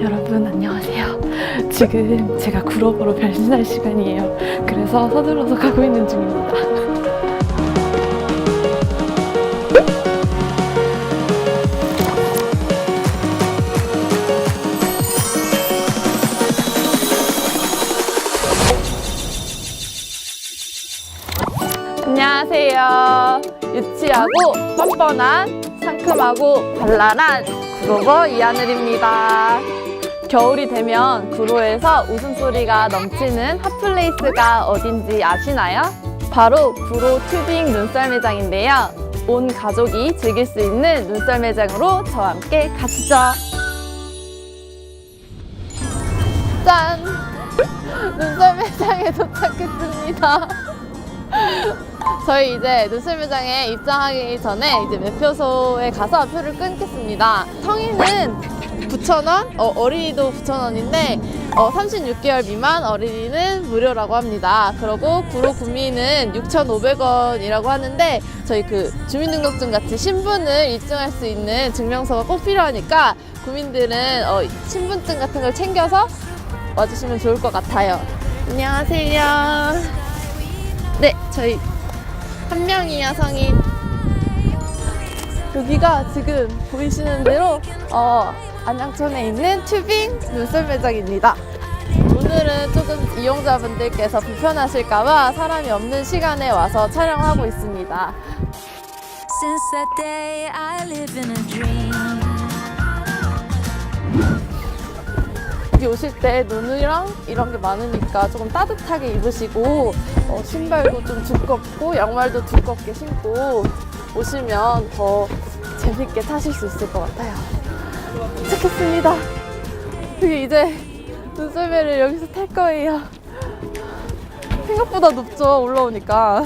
여러분 안녕하세요. 지금 제가 구로보로 변신할 시간이에요. 그래서 서둘러서 가고 있는 중입니다. 안녕하세요. 유치하고 뻔뻔한 상큼하고 발랄한 구로버 이하늘입니다. 겨울이 되면 구로에서 웃음소리가 넘치는 핫플레이스가 어딘지 아시나요? 바로 구로 튜빙 눈썰 매장인데요. 온 가족이 즐길 수 있는 눈썰 매장으로 저와 함께 가시죠. 짠! 눈썰 매장에 도착했습니다. 저희 이제 눈썰 매장에 입장하기 전에 이제 매표소에 가서 표를 끊겠습니다. 성인은 9,000원, 어, 어린이도 9,000원인데 어, 36개월 미만 어린이는 무료라고 합니다. 그리고 구로 구민은 6,500원이라고 하는데 저희 그 주민등록증 같이 신분을 입증할 수 있는 증명서가 꼭 필요하니까 구민들은 어, 신분증 같은 걸 챙겨서 와주시면 좋을 것 같아요. 안녕하세요. 네, 저희 한 명이요 성인. 여기가 지금 보이시는 대로 어, 안양천에 있는 튜빙 눈썰 매장입니다. 오늘은 조금 이용자분들께서 불편하실까봐 사람이 없는 시간에 와서 촬영하고 있습니다. Since that day, I live in a dream. 여기 오실 때 눈이랑 이런 게 많으니까 조금 따뜻하게 입으시고 어, 신발도 좀 두껍고 양말도 두껍게 신고 오시면 더 재밌게 타실 수 있을 것 같아요. 도착했습니다. 여기 이제 눈썰매를 여기서 탈 거예요. 생각보다 높죠 올라오니까.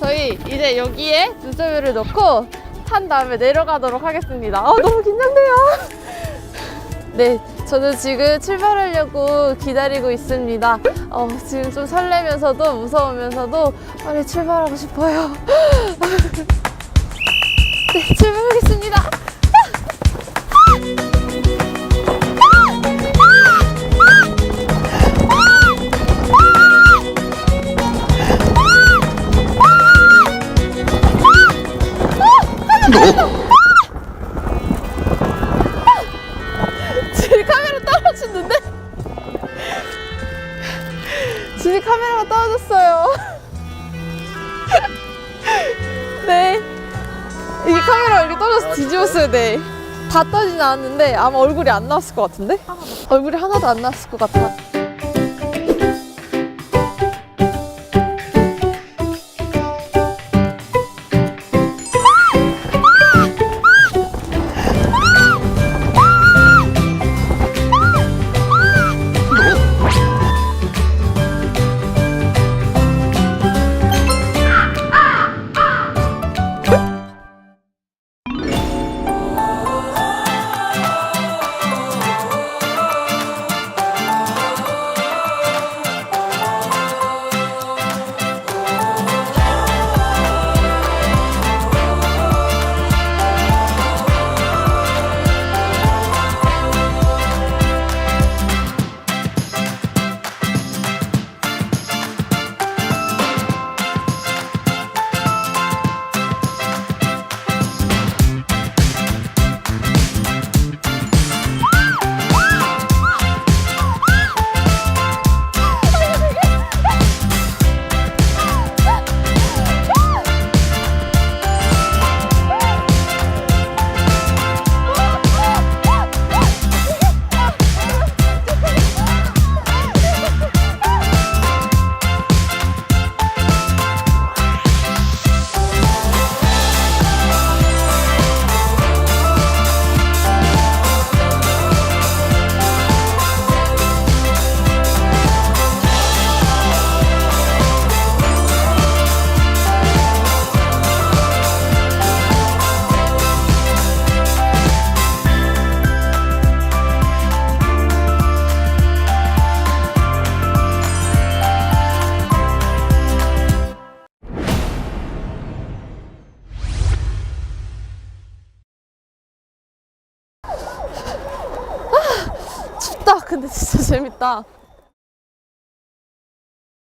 저희 이제 여기에 눈썰매를 넣고 탄 다음에 내려가도록 하겠습니다. 아 너무 긴장돼요. 네, 저는 지금 출발하려고 기다리고 있습니다. 어, 지금 좀 설레면서도 무서우면서도 빨리 출발하고 싶어요. 네, 출발하겠습니다. 지금 카메라가 떨어졌어요. 네. 이게 카메라가 이렇게 떨어져서 뒤집었어야 돼. 다 떠지진 않았는데 아마 얼굴이 안 나왔을 것 같은데? 얼굴이 하나도 안 나왔을 것 같아. 덥다. 근데 진짜 재밌다.